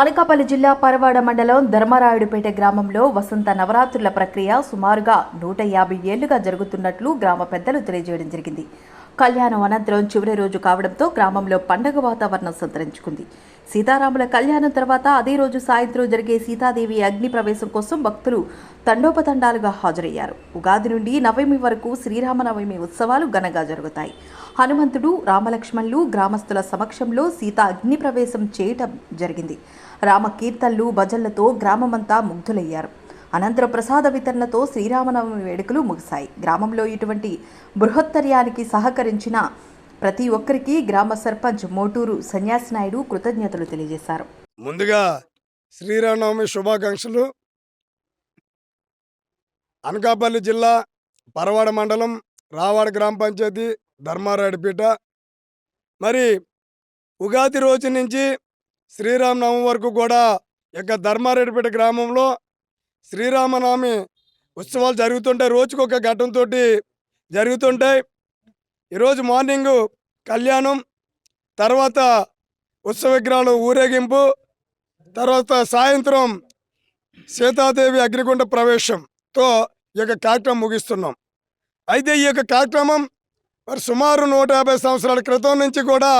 అనకాపల్లి జిల్లా పరవాడ మండలం ధర్మరాయుడుపేట గ్రామంలో వసంత నవరాత్రుల ప్రక్రియ సుమారుగా నూట యాభై ఏళ్ళుగా జరుగుతున్నట్లు గ్రామ పెద్దలు తెలియజేయడం జరిగింది. కళ్యాణం అనంతరం చివరి రోజు కావడంతో గ్రామంలో పండగ వాతావరణం సంతరించుకుంది. సీతారాముల కళ్యాణం తర్వాత అదే రోజు సాయంత్రం జరిగే సీతాదేవి అగ్ని ప్రవేశం కోసం భక్తులు తండోపతండాలుగా హాజరయ్యారు. ఉగాది నుండి నవమి వరకు శ్రీరామనవమి ఉత్సవాలు ఘనంగా జరుగుతాయి. హనుమంతుడు రామలక్ష్మణులు గ్రామస్తుల సమక్షంలో సీత అగ్ని ప్రవేశం చేయటం జరిగింది. రామ కీర్తనలు భజనలతో గ్రామమంతా ముగ్ధులయ్యారు. అనంతరం ప్రసాద వితరణతో శ్రీరామనవమి వేడుకలు ముగిశాయి. గ్రామంలో ఇటువంటి బృహత్తర్యానికి సహకరించిన ప్రతి ఒక్కరికి గ్రామ సర్పంచ్ మోటూరు సన్యాసి నాయుడు కృతజ్ఞతలు తెలియజేశారు. ముందుగా శ్రీరామనవమి శుభాకాంక్షలు. అనకాపల్లి జిల్లా పరవాడ మండలం రావాడ గ్రామ పంచాయతీ ధర్మారాయుడుపేట మరి ఉగాది రోజు నుంచి శ్రీరామనవమి వరకు కూడా యొక్క ధర్మారెడ్డిపేట గ్రామంలో శ్రీరామనవమి ఉత్సవాలు జరుగుతుంటాయి. రోజుకు ఒక ఘట్టంతో జరుగుతుంటాయి. ఈరోజు మార్నింగ్ కళ్యాణం తర్వాత ఉత్సవ విగ్రహాలు ఊరేగింపు తర్వాత సాయంత్రం సీతాదేవి అగ్నిగుండ ప్రవేశంతో ఈ యొక్క కార్యక్రమం ముగిస్తున్నాం. అయితే ఈ యొక్క కార్యక్రమం మరి సుమారు నూట యాభై సంవత్సరాల క్రితం నుంచి కూడా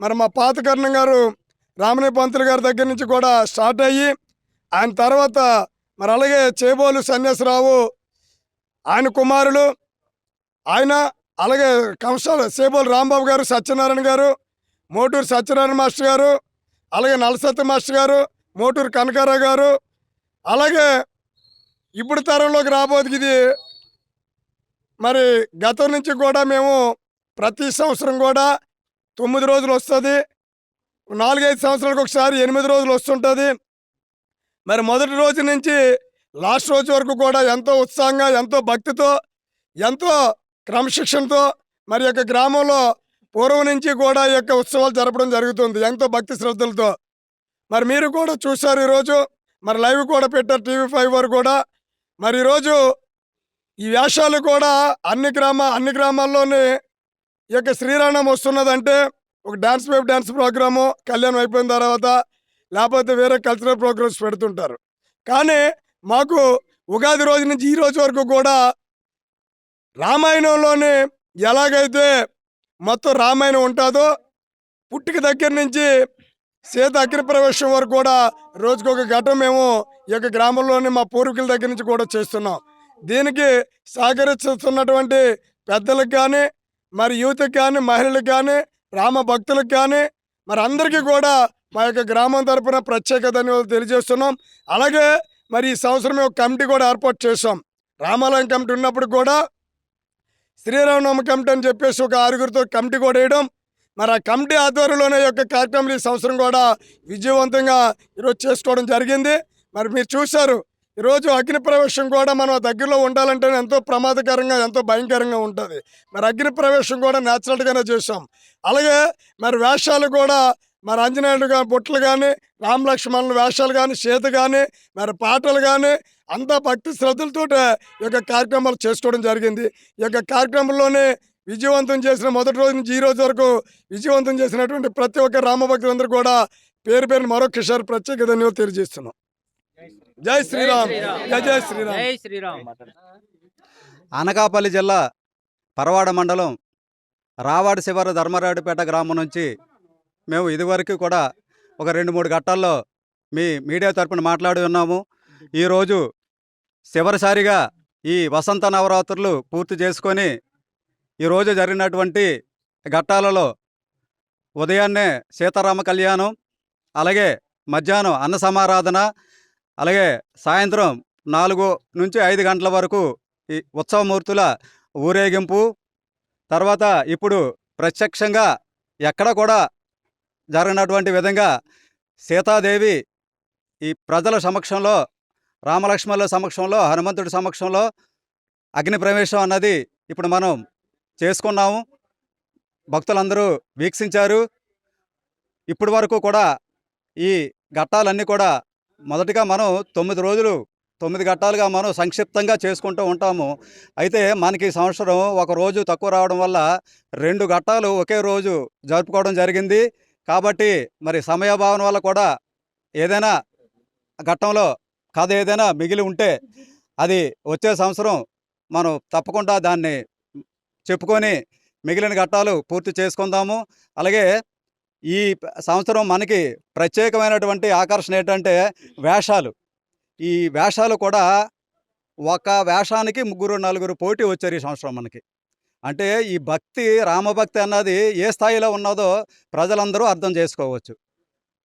మరి మా పాతకర్ణం గారు రామని పంతులు గారి దగ్గర నుంచి కూడా స్టార్ట్ అయ్యి ఆయన తర్వాత మరి అలాగే చేబోలు సన్యాసరావు ఆయన కుమారులు ఆయన అలాగే కంసాల సేబోలు రాంబాబు గారు సత్యనారాయణ గారు మోటూరు సత్యనారాయణ మాస్టర్ గారు అలాగే నలసత్య మాస్టర్ గారు మోటూరు కనకారావు గారు అలాగే ఇప్పుడు తరంలోకి రాబోతుంది ఇది. మరి గతం నుంచి కూడా మేము ప్రతి సంవత్సరం కూడా తొమ్మిది రోజులు వస్తుంది. నాలుగైదు సంవత్సరాలకు ఒకసారి ఎనిమిది రోజులు వస్తుంటుంది. మరి మొదటి రోజు నుంచి లాస్ట్ రోజు వరకు కూడా ఎంతో ఉత్సాహంగా ఎంతో భక్తితో ఎంతో క్రమశిక్షణతో మరి యొక్క గ్రామంలో పూర్వం నుంచి కూడా ఈ యొక్క ఉత్సవాలు జరపడం జరుగుతుంది ఎంతో భక్తి శ్రద్ధలతో. మరి మీరు కూడా చూశారు ఈరోజు మరి లైవ్ కూడా పెట్టారు టీవీ ఫైవ్ వారు కూడా. మరి ఈరోజు ఈ వేషాలు కూడా అన్ని గ్రామ అన్ని గ్రామాల్లోని ఈ యొక్క శ్రీరామం వస్తున్నదంటే ఒక డ్యాన్స్ వైపు డ్యాన్స్ ప్రోగ్రాము కళ్యాణం అయిపోయిన తర్వాత లేకపోతే వేరే కల్చరల్ ప్రోగ్రామ్స్ పెడుతుంటారు. కానీ మాకు ఉగాది రోజు నుంచి ఈ రోజు వరకు కూడా రామాయణంలోని ఎలాగైతే మొత్తం రామాయణం ఉంటుందో పుట్టిక దగ్గర నుంచి సీత అగ్నిప్రవేశం వరకు కూడా రోజుకొక ఘటన మేము ఈ యొక్క గ్రామంలోని మా పూర్వీకుల దగ్గర నుంచి కూడా చేస్తున్నాం. దీనికి సహకరిస్తున్నటువంటి పెద్దలకు కానీ మరి యూత్కి కానీ మహిళలకు కానీ రామ భక్తులకు కానీ మరి అందరికీ కూడా మా యొక్క గ్రామం తరపున ప్రత్యేక ధన్యవాదాలు తెలియజేస్తున్నాం. అలాగే మరి ఈ సంవత్సరం ఒక కమిటీ కూడా ఏర్పాటు చేసాం రామాలయం కమిటీ ఉన్నప్పుడు కూడా శ్రీరామనవమి కమిటీ అని చెప్పేసి ఒక ఆరుగురితో కమిటీ కూడా వేయడం. మరి ఆ కమిటీ ఆధ్వర్యంలోనే యొక్క కార్యక్రమాలు ఈ సంవత్సరం కూడా విజయవంతంగా ఈరోజు చేసుకోవడం జరిగింది. మరి మీరు చూశారు ఈరోజు అగ్ని ప్రవేశం కూడా మనం దగ్గరలో ఉండాలంటే ఎంతో ప్రమాదకరంగా ఎంతో భయంకరంగా ఉంటుంది. మరి అగ్ని ప్రవేశం కూడా న్యాచురల్గానే చేసాం అలాగే మరి వేషాలు కూడా మరి ఆంజనేయుడు కానీ బొట్లు కానీ రామ లక్ష్మణుల వేషాలు కానీ చేతి కానీ మరి పాటలు కానీ అంతా భక్తి శ్రద్ధలతో ఈ యొక్క కార్యక్రమాలు చేసుకోవడం జరిగింది. ఈ యొక్క కార్యక్రమంలోనే విజయవంతం చేసిన మొదటి రోజు నుంచి ఈ రోజు వరకు విజయవంతం చేసినటువంటి ప్రతి ఒక్క రామభక్తులందరూ కూడా పేరు పేరున మరొకసారి ప్రత్యేక ధన్యవాదాలు తెలియజేస్తున్నాం. జై శ్రీరామ్. జై జై శ్రీరామ్. జై శ్రీరామ్. అనకాపల్లి జిల్లా పరవాడ మండలం రావాడ శివారు ధర్మరాయుడుపేట గ్రామం నుంచి మేము ఇదివరకు కూడా ఒక రెండు మూడు ఘట్టాల్లో మీ మీడియా తరపున మాట్లాడి ఉన్నాము. ఈరోజు చివరిసారిగా ఈ వసంత నవరాత్రులు పూర్తి చేసుకొని ఈరోజు జరిగినటువంటి ఘట్టాలలో ఉదయాన్నే సీతారామ కళ్యాణం అలాగే మధ్యాహ్నం అన్న సమారాధన అలాగే సాయంత్రం నాలుగు నుంచి ఐదు గంటల వరకు ఈ ఉత్సవమూర్తుల ఊరేగింపు తర్వాత ఇప్పుడు ప్రత్యక్షంగా ఎక్కడ కూడా జరిగినటువంటి విధంగా సీతాదేవి ఈ ప్రజల సమక్షంలో రామలక్ష్మణుల సమక్షంలో హనుమంతుడి సమక్షంలో అగ్ని ప్రవేశం అన్నది ఇప్పుడు మనం చేసుకున్నాము. భక్తులందరూ వీక్షించారు. ఇప్పటి వరకు కూడా ఈ ఘట్టాలన్నీ కూడా మొదటిగా మనం తొమ్మిది రోజులు తొమ్మిది ఘట్టాలుగా మనం సంక్షిప్తంగా చేసుకుంటూ ఉంటాము. అయితే మనకి సంవత్సరం ఒక రోజు తక్కువ రావడం వల్ల రెండు ఘట్టాలు ఒకే రోజు జరుపుకోవడం జరిగింది. కాబట్టి మరి సమయభావన వల్ల కూడా ఏదైనా ఘట్టంలో కథ ఏదైనా మిగిలి ఉంటే అది వచ్చే సంవత్సరం మనం తప్పకుండా దాన్ని చెప్పుకొని మిగిలిన ఘట్టాలు పూర్తి చేసుకుందాము. అలాగే ఈ సంవత్సరం మనకి ప్రత్యేకమైనటువంటి ఆకర్షణ ఏంటంటే వేషాలు. ఈ వేషాలు కూడా ఒక వేషానికి ముగ్గురు నలుగురు పోటీ వచ్చారు ఈ సంవత్సరం మనకి. అంటే ఈ భక్తి రామభక్తి అన్నది ఏ స్థాయిలో ఉన్నదో ప్రజలందరూ అర్థం చేసుకోవచ్చు.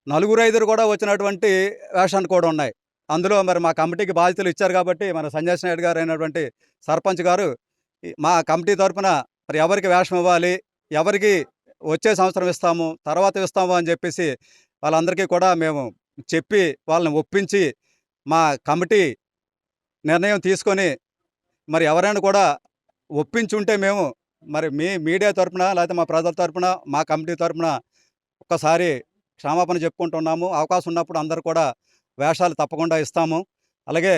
నలుగురు ఐదురు కూడా వచ్చినటువంటి వేషాలు కూడా ఉన్నాయి. అందులో మరి మా కమిటీకి బాధ్యతలు ఇచ్చారు కాబట్టి మన సంజయ్ నాయుడు గారు అయినటువంటి సర్పంచ్ గారు మా కమిటీ తరపున మరి ఎవరికి వేషం ఇవ్వాలి ఎవరికి వచ్చే సంవత్సరం ఇస్తాము తర్వాత ఇస్తాము అని చెప్పేసి వాళ్ళందరికీ కూడా మేము చెప్పి వాళ్ళని ఒప్పించి మా కమిటీ నిర్ణయం తీసుకొని మరి ఎవరైనా కూడా ఒప్పించుంటే మేము మరి మీ మీడియా తరపున లేకపోతే మా ప్రజల తరపున మా కమిటీ తరపున ఒక్కసారి క్షమాపణ చెప్పుకుంటున్నాము. అవకాశం ఉన్నప్పుడు అందరు కూడా వేషాలు తప్పకుండా ఇస్తాము. అలాగే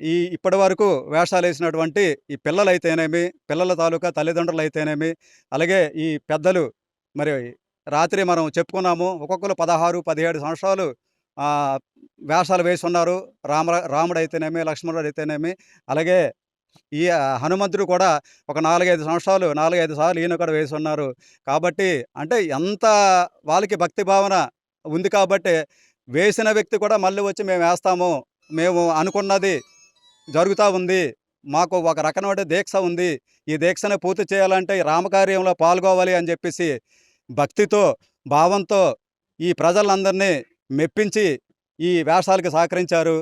ఈ ఇప్పటి వరకు వేషాలు వేసినటువంటి ఈ పిల్లలు అయితేనేమి పిల్లల తాలూకా తల్లిదండ్రులు అయితేనేమి అలాగే ఈ పెద్దలు మరి రాత్రి మనం చెప్పుకున్నాము ఒక్కొక్కరు పదహారు పదిహేడు సంవత్సరాలు వేషాలు వేసి ఉన్నారు రామ రాముడు అయితేనేమి లక్ష్మణుడు అయితేనేమి అలాగే ఈ హనుమంతుడు కూడా ఒక నాలుగైదు సంవత్సరాలు నాలుగైదు సార్లు ఈయన కూడా వేసి ఉన్నారు కాబట్టి అంటే ఎంత వాళ్ళకి భక్తి భావన ఉంది కాబట్టి వేసిన వ్యక్తి కూడా మళ్ళీ వచ్చి మేము వేస్తాము మేము అనుకున్నది జరుగుతూ ఉంది మాకు ఒక రకమైన దీక్ష ఉంది ఈ దీక్షను పూర్తి చేయాలంటే రామకార్యంలో పాల్గొవాలి అని చెప్పేసి భక్తితో భావంతో ఈ ప్రజలందరినీ మెప్పించి ఈ వేషాలకి సహకరించారు.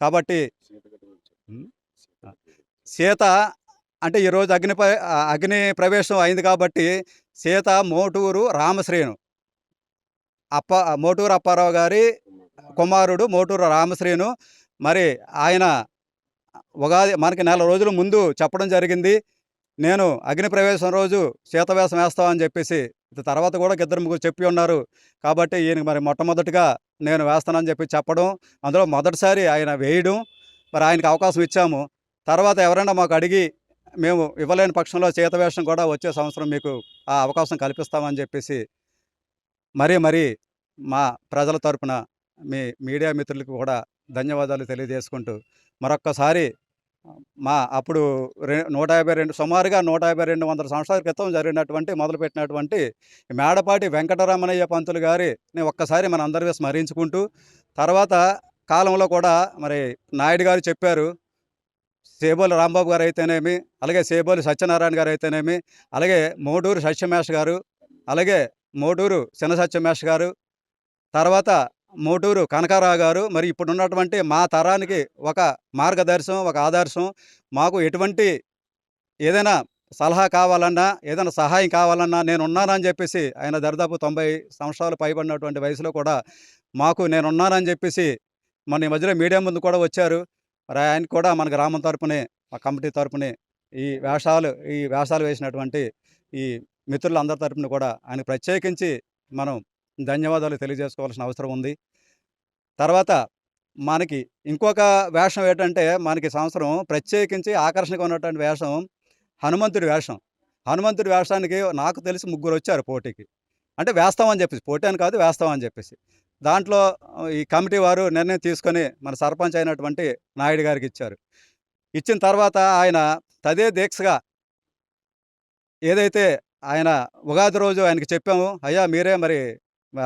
కాబట్టి సీత అంటే ఈరోజు అగ్ని అగ్ని ప్రవేశం అయింది కాబట్టి సీత మోటూరు రామశ్రీను. అప్ప మోటూరు అప్పారావు గారి కుమారుడు మోటూరు రామశ్రీను. మరి ఆయన ఉగాది మనకి నెల రోజుల ముందు చెప్పడం జరిగింది. నేను అగ్ని ప్రవేశం రోజు శీతవేషం వేస్తామని చెప్పేసి తర్వాత కూడా ఇద్దరు ముగ్గురు చెప్పి ఉన్నారు. కాబట్టి ఈయన మరి మొట్టమొదటిగా నేను వేస్తానని చెప్పి చెప్పడం అందులో మొదటిసారి ఆయన వేయడం మరి ఆయనకి అవకాశం ఇచ్చాము. తర్వాత ఎవరైనా మాకు అడిగి మేము ఇవ్వలేని పక్షంలో చేతవేషం కూడా వచ్చే సంవత్సరం మీకు ఆ అవకాశం కల్పిస్తామని చెప్పేసి మరీ మరీ మా ప్రజల తరపున మీ మీడియా మిత్రులకు కూడా ధన్యవాదాలు తెలియజేసుకుంటూ మరొక్కసారి మా అప్పుడు రె నూట యాభై రెండు సుమారుగా నూట యాభై రెండు వందల సంవత్సరాల క్రితం జరిగినటువంటి మొదలుపెట్టినటువంటి మేడపాటి వెంకటరమణయ్య పంతులు గారిని ఒక్కసారి మన అందరికీ స్మరించుకుంటూ తర్వాత కాలంలో కూడా మరి నాయుడు గారు చెప్పారు సేబోలు రాంబాబు గారు అయితేనేమి అలాగే సేబోలు సత్యనారాయణ గారు అయితేనేమి అలాగే మోటూరు సత్యమేష్ గారు అలాగే మోటూరు చిన్న సత్యమేష్ గారు తర్వాత మోటూరు కనకారావు గారు మరి ఇప్పుడు ఉన్నటువంటి మా తరానికి ఒక మార్గదర్శనం ఒక ఆదర్శం. మాకు ఎటువంటి ఏదైనా సలహా కావాలన్నా ఏదైనా సహాయం కావాలన్నా నేను ఉన్నానని చెప్పేసి ఆయన దరిదాపు తొంభై సంవత్సరాలు పైబడినటువంటి వయసులో కూడా మాకు నేను ఉన్నానని చెప్పేసి మన ఈ మధ్యలో మీడియా ముందు కూడా వచ్చారు. మరి ఆయన కూడా మన గ్రామం తరపునే మా కమిటీ తరపునే ఈ వేషాలు ఈ వేషాలు వేసినటువంటి ఈ మిత్రులందరి తరపున కూడా ఆయన ప్రత్యేకించి మనం ధన్యవాదాలు తెలియజేసుకోవాల్సిన అవసరం ఉంది. తర్వాత మనకి ఇంకొక వేషం ఏంటంటే మనకి సంవత్సరం ప్రత్యేకించి ఆకర్షణగా ఉన్నటువంటి వేషం హనుమంతుడి వేషం. హనుమంతుడి వేషానికి నాకు తెలిసి ముగ్గురు వచ్చారు పోటీకి. అంటే వేస్తామని చెప్పేసి పోటీ అని కాదు వేస్తామని చెప్పేసి. దాంట్లో ఈ కమిటీ వారు నిర్ణయం తీసుకొని మన సర్పంచ్ అయినటువంటి నాయుడు గారికి ఇచ్చారు. ఇచ్చిన తర్వాత ఆయన తదే దీక్షగా ఏదైతే ఆయన ఉగాది రోజు ఆయనకి చెప్పాము అయ్యా మీరే మరి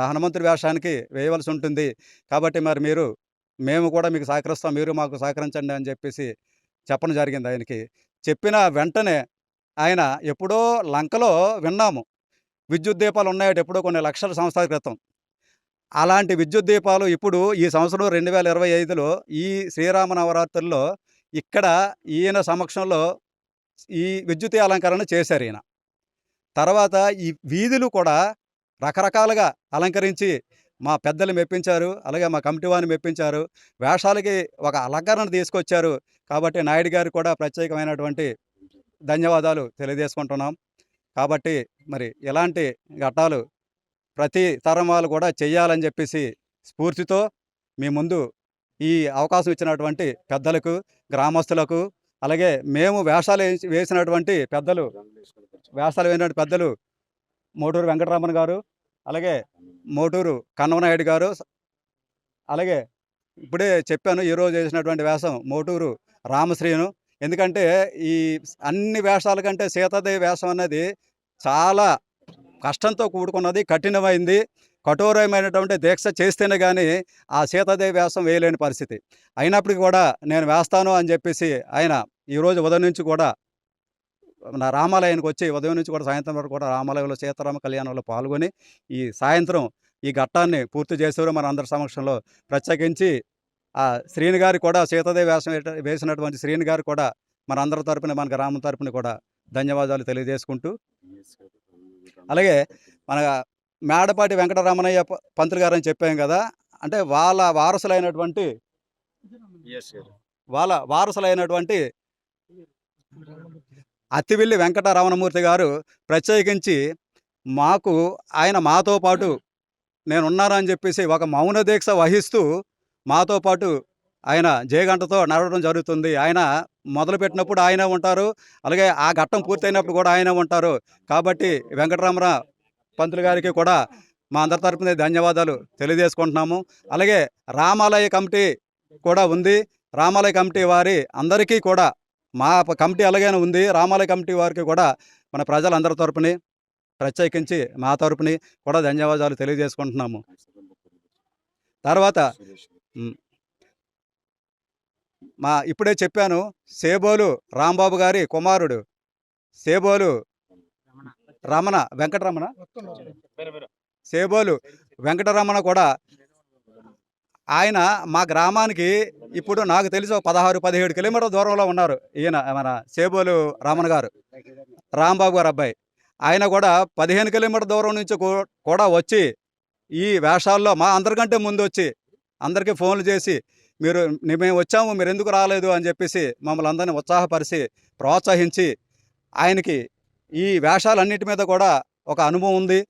హనుమంతుడి వేషానికి వేయవలసి ఉంటుంది. కాబట్టి మరి మీరు మేము కూడా మీకు సహకరిస్తాం మీరు మాకు సహకరించండి అని చెప్పేసి చెప్పడం జరిగింది ఆయనకి. చెప్పిన వెంటనే ఆయన ఎప్పుడో లంకలో విన్నాము. విద్యుత్ దీపాలు ఉన్నాయట ఎప్పుడో కొన్ని లక్షల సంవత్సరాల క్రితం. అలాంటి విద్యుత్ దీపాలు ఇప్పుడు ఈ సంవత్సరం రెండు వేల ఇరవై ఐదులో ఈ శ్రీరామ నవరాత్రుల్లో ఇక్కడ ఈయన సమక్షంలో ఈ విద్యుత్ అలంకరణ చేశారు ఈయన. తర్వాత ఈ వీధులు కూడా రకరకాలుగా అలంకరించి మా పెద్దలు మెప్పించారు అలాగే మా కమిటీ వారిని మెప్పించారు. వేషాలకి ఒక అలంకరణ తీసుకొచ్చారు. కాబట్టి నాయుడు గారు కూడా ప్రత్యేకమైనటువంటి ధన్యవాదాలు తెలియజేసుకుంటున్నాం. కాబట్టి మరి ఇలాంటి ఘట్టాలు ప్రతి తరం వాళ్ళు కూడా చేయాలని చెప్పేసి స్ఫూర్తితో మీ ముందు ఈ అవకాశం ఇచ్చినటువంటి పెద్దలకు గ్రామస్తులకు అలాగే మేము వేషాలు వేసి- వేసినటువంటి పెద్దలు వేషాలు వేసినటువంటి పెద్దలు మోటూరు వెంకటరామన్ గారు అలాగే మోటూరు కన్నమనాయుడు గారు అలాగే ఇప్పుడే చెప్పాను ఈరోజు వేసినటువంటి వేషం మోటూరు రామశ్రీను. ఎందుకంటే ఈ అన్ని వేషాల కంటే సీతాదేవి వేషం అనేది చాలా కష్టంతో కూడుకున్నది కఠినమైంది కఠోరమైనటువంటి దీక్ష చేస్తేనే కానీ ఆ సీతాదేవి వేషం వేయలేని పరిస్థితి. అయినప్పటికీ కూడా నేను వేస్తాను అని చెప్పేసి ఆయన ఈరోజు ఉదయం నుంచి కూడా నా రామాలయానికి వచ్చి ఉదయం నుంచి కూడా సాయంత్రం వరకు కూడా రామాలయంలో సీతారామ కళ్యాణంలో పాల్గొని ఈ సాయంత్రం ఈ ఘట్టాన్ని పూర్తి చేశారు మన అందరి సమక్షంలో. ప్రత్యేకించి ఆ శ్రీని గారి కూడా సీతాదేవి వేషం వేట- వేసినటువంటి శ్రీని గారు కూడా మన అందరి తరపున మన గ్రామం తరపున కూడా ధన్యవాదాలు తెలియజేసుకుంటూ. అలాగే మన మేడపాటి వెంకటరమణయ్య ప- పంతులు గారు అని చెప్పాం కదా అంటే వాళ్ళ వారసులైనటువంటి వాళ్ళ వారసులైనటువంటి అత్తివిల్లి వెంకట రమణమూర్తి గారు ప్రత్యేకించి మాకు ఆయన మాతో పాటు నేను ఉన్నానని చెప్పేసి ఒక మౌన దీక్ష వహిస్తూ మాతో పాటు ఆయన జయగంటతో నడవడం జరుగుతుంది. ఆయన మొదలుపెట్టినప్పుడు ఆయనే ఉంటారు. అలాగే ఆ ఘట్టం పూర్తయినప్పుడు కూడా ఆయనే ఉంటారు. కాబట్టి వెంకటరమణ పంతులు గారికి కూడా మా అందరి తరపున ధన్యవాదాలు తెలియజేసుకుంటున్నాము. అలాగే రామాలయ కమిటీ కూడా ఉంది. రామాలయ కమిటీ వారి అందరికీ కూడా మా కమిటీ అలాగనే ఉంది. రామాలయ కమిటీ వారికి కూడా మన ప్రజలందరి తరపుని ప్రత్యేకించి మా తరపుని కూడా ధన్యవాదాలు తెలియజేసుకుంటున్నాము. తర్వాత మా ఇప్పుడే చెప్పాను సేబోలు రాంబాబు గారి కుమారుడు సేబోలు రమణ వెంకటరమణ? సేబోలు వెంకటరమణ కూడా ఆయన మా గ్రామానికి ఇప్పుడు నాకు తెలిసి ఒక పదహారు పదిహేడు కిలోమీటర్ల దూరంలో ఉన్నారు ఈయన మన సేబోలు రమణ గారు రాంబాబు గారు అబ్బాయి. ఆయన కూడా పదిహేను కిలోమీటర్ దూరం నుంచి కూ- కూడా వచ్చి ఈ వేషాల్లో మా అందరికంటే ముందు వచ్చి అందరికీ ఫోన్లు చేసి మీరు మేము వచ్చాము మీరు ఎందుకు రాలేదు అని చెప్పేసి మమ్మల్ని అందరినీ ఉత్సాహపరిచి ప్రోత్సహించి ఆయనకి ఈ వేషాలన్నిటి మీద కూడా ఒక అనుభవం ఉంది.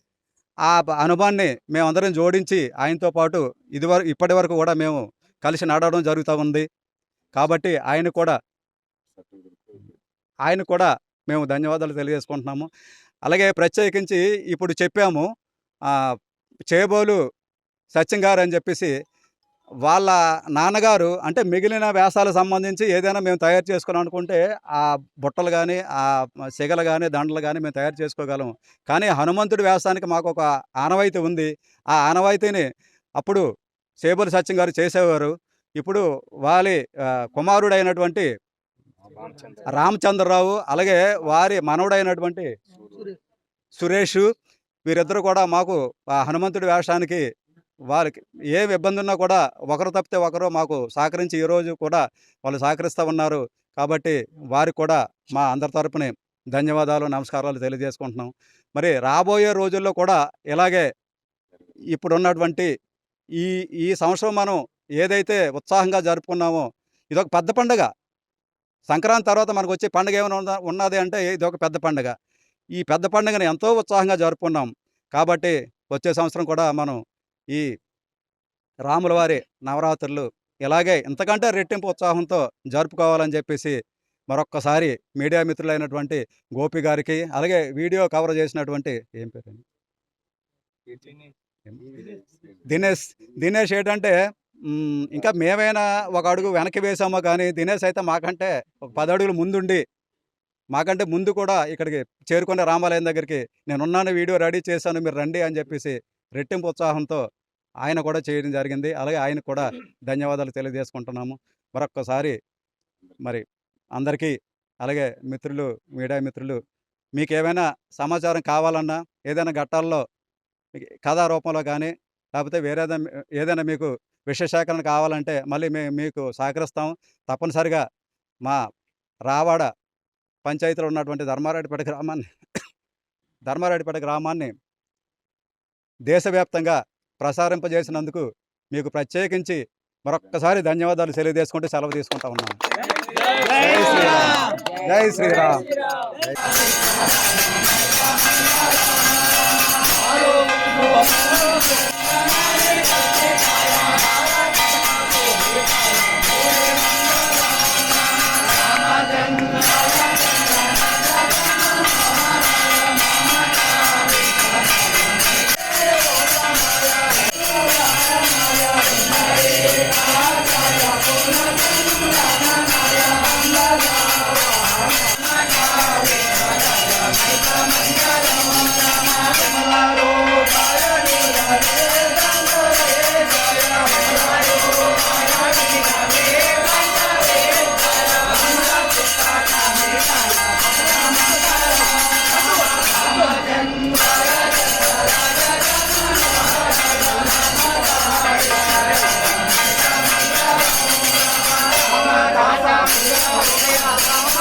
ఆ అనుభవాన్ని మేమందరం జోడించి ఆయనతో పాటు ఇదివరకు ఇప్పటి వరకు కూడా మేము కలిసి నడవడం జరుగుతూ ఉంది. కాబట్టి ఆయన కూడా ఆయన కూడా మేము ధన్యవాదాలు తెలియజేసుకుంటున్నాము. అలాగే ప్రత్యేకించి ఇప్పుడు చెప్పాము చేయబోలు చేబోలు సత్యం గారు అని చెప్పేసి వాళ్ళ నాన్నగారు అంటే మిగిలిన వేషాలకు సంబంధించి ఏదైనా మేము తయారు చేసుకోవాలనుకుంటే అనుకుంటే ఆ బుట్టలు కానీ ఆ సిగలు కానీ దండలు కానీ మేము తయారు చేసుకోగలం. కానీ హనుమంతుడి వేషానికి మాకు ఒక ఆనవాయితీ ఉంది. ఆ ఆనవాయితీని అప్పుడు సేబుల్ సత్యం గారు చేసేవారు. ఇప్పుడు వారి కుమారుడైనటువంటి రామచంద్రరావు అలాగే వారి మనవడైనటువంటి సురేష్ వీరిద్దరు కూడా మాకు ఆ హనుమంతుడి వేషానికి వారికి ఏ ఇబ్బంది ఉన్నా కూడా ఒకరు తప్పితే ఒకరు మాకు సహకరించి ఈరోజు కూడా వాళ్ళు సహకరిస్తూ ఉన్నారు. కాబట్టి వారికి కూడా మా అందరి తరపున ధన్యవాదాలు నమస్కారాలు తెలియజేసుకుంటున్నాం. మరి రాబోయే రోజుల్లో కూడా ఇలాగే ఇప్పుడున్నటువంటి ఈ ఈ సంవత్సరం మనం ఏదైతే ఉత్సాహంగా జరుపుకున్నామో ఇదొక పెద్ద పండుగ. సంక్రాంతి తర్వాత మనకు వచ్చే పండుగ ఏమైనా ఉన్నది అంటే ఇది ఒక పెద్ద పండుగ. ఈ పెద్ద పండుగను ఎంతో ఉత్సాహంగా జరుపుకున్నాం. కాబట్టి వచ్చే సంవత్సరం కూడా మనం ఈ రాములవారి నవరాత్రులు ఇలాగే ఇంతకంటే రెట్టింపు ఉత్సాహంతో జరుపుకోవాలని చెప్పేసి మరొక్కసారి మీడియా మిత్రులైనటువంటి గోపి గారికి అలాగే వీడియో కవర్ చేసినటువంటి ఏం పేరు దినేష్ దినేష్ ఏంటంటే ఇంకా మేమైనా ఒక అడుగు వెనక్కి వేసామో కానీ దినేష్ అయితే మాకంటే ఒక పది అడుగులు ముందుండి మాకంటే ముందు కూడా ఇక్కడికి చేరుకునే రామాలయం దగ్గరికి నేను ఉన్నాను వీడియో రెడీ చేశాను మీరు రండి అని చెప్పేసి రెట్టింపు ఉత్సాహంతో ఆయన కూడా చేయడం జరిగింది. అలాగే ఆయన కూడా ధన్యవాదాలు తెలియజేసుకుంటున్నాము. మరొక్కసారి మరి అందరికీ అలాగే మిత్రులు మీడియా మిత్రులు మీకు ఏమైనా సమాచారం కావాలన్నా ఏదైనా ఘట్టాల్లో కథా రూపంలో కానీ లేకపోతే వేరే ఏదైనా మీకు విషయ సేకరణ కావాలంటే మళ్ళీ మేము మీకు సహకరిస్తాం తప్పనిసరిగా మా రావాడ పంచాయతీలో ఉన్నటువంటి ధర్మారెడ్డిపేట గ్రామాన్ని ధర్మారెడ్డిపేట గ్రామాన్ని దేశవ్యాప్తంగా ప్రసారింపజేసినందుకు మీకు ప్రత్యేకించి మరొక్కసారి ధన్యవాదాలు తెలియజేసుకుంటూ సెలవు తీసుకుంటా ఉన్నాను. జై శ్రీరామ్. జై శ్రీరామ్. 哎呀，刚。